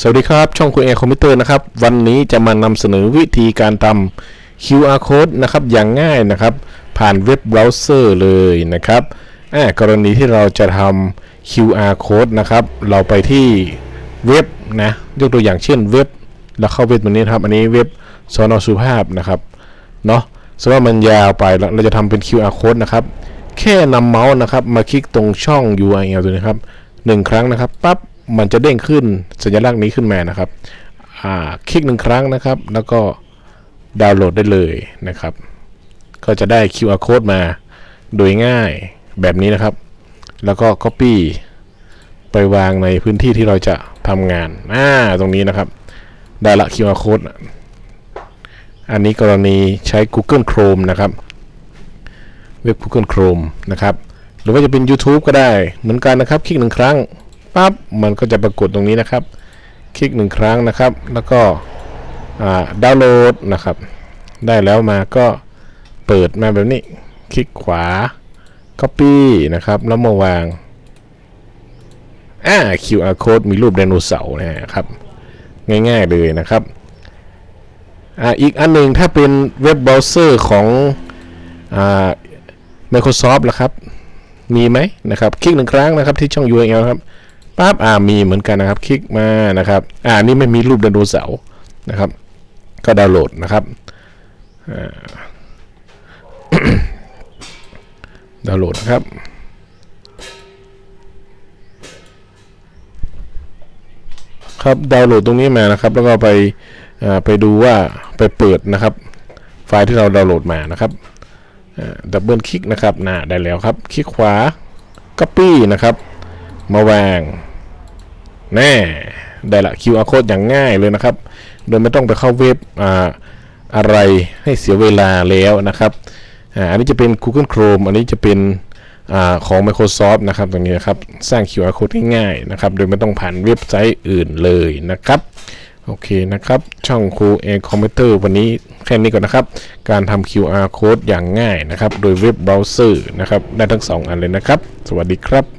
สวัสดีครับ ช่องคุณเอคอมพิวเตอร์นะครับ วันนี้จะมานำเสนอวิธีการทำ QR code นะครับ อย่างง่ายนะครับ ผ่านเว็บเบราว์เซอร์เลยนะครับอ่ากรณีที่เราจะทำ QR code นะครับ เราไปที่เว็บนะ ยกตัวอย่างเช่นเว็บ แล้วเข้าเว็บตัวนี้ครับ อันนี้เว็บสอนอสุภาพนะครับ เนาะสมมติว่ามันยาวไปแล้วเราจะทำเป็น QR code นะครับ แค่นำเมาส์นะครับ มาคลิกตรงช่อง URL ตัวนี้ครับหนึ่งครั้งนะครับ ปั๊บ มันจะเด้งขึ้นสัญลักษณ์นี้ขึ้นมานะครับคลิกหนึ่งครั้งนะครับ แล้วก็ดาวน์โหลดได้เลยนะครับ ก็จะได้ QR code มาโดยง่ายแบบนี้นะครับ แล้วก็ Copy ไปวางในพื้นที่ที่เราจะทำงานอ่าตรงนี้นะครับได้ละ QR code อันนี้กรณีใช้ Google Chrome นะครับ เว็บ Google Chrome นะครับ หรือว่าจะเป็น YouTube ก็ได้เหมือนกันนะครับ คลิกหนึ่งครั้ง ปั๊บมันก็จะปรากฏตรงนี้นะครับ คลิกหนึ่งครั้งนะครับ แล้วก็ดาวน์โหลดนะครับ ได้แล้วมาก็เปิดมาแบบนี้ คลิกขวา Copy นะครับ แล้วมาวางอ่า QR code มีรูปไดโนเสาร์นะครับ ง่ายๆเลยนะครับอ่าอีกอันหนึ่งถ้าเป็นเว็บเบราว์เซอร์ของอ่า Microsoft ล่ะครับ มีไหมนะครับ คลิกหนึ่งครั้งนะครับที่ช่อง URL ครับ ปั๊บอ่ามีเหมือนกันนะครับ คลิกมานะครับ อ่านี่ไม่มีรูปไดโนเสาร์นะครับ ก็ดาวน์โหลดนะครับดาวน์โหลดนะครับครับดาวน์โหลดตรงนี้มานะครับ แล้วก็ไปไปดูว่าไปเปิดนะครับ ไฟล์ที่เราดาวน์โหลดมานะครับดับเบิลคลิกนะครับน่าได้แล้วครับ คลิกขวา Copy นะครับ มาวาง แน่ได้ละ QR code อย่างง่ายเลยนะครับ โดยไม่ต้องไปเข้าเว็บอ่าอะไรให้เสียเวลาแล้วนะครับอ่าอันนี้จะเป็น Google Chrome อันนี้จะเป็นอาของ Microsoft นะครับตรงนี้นะครับสร้าง QR code ง่ายๆนะครับ โดยไม่ต้องผ่านเว็บไซต์อื่นเลยนะครับโอเคนะครับ ช่องครูเอคอมพิวเตอร์วันนี้แค่นี้ก่อนนะครับ การทำ QR code อย่างง่ายนะครับ โดยเว็บเบราว์เซอร์นะครับ ได้ทั้ง 2 อันเลยนะครับ สวัสดีครับ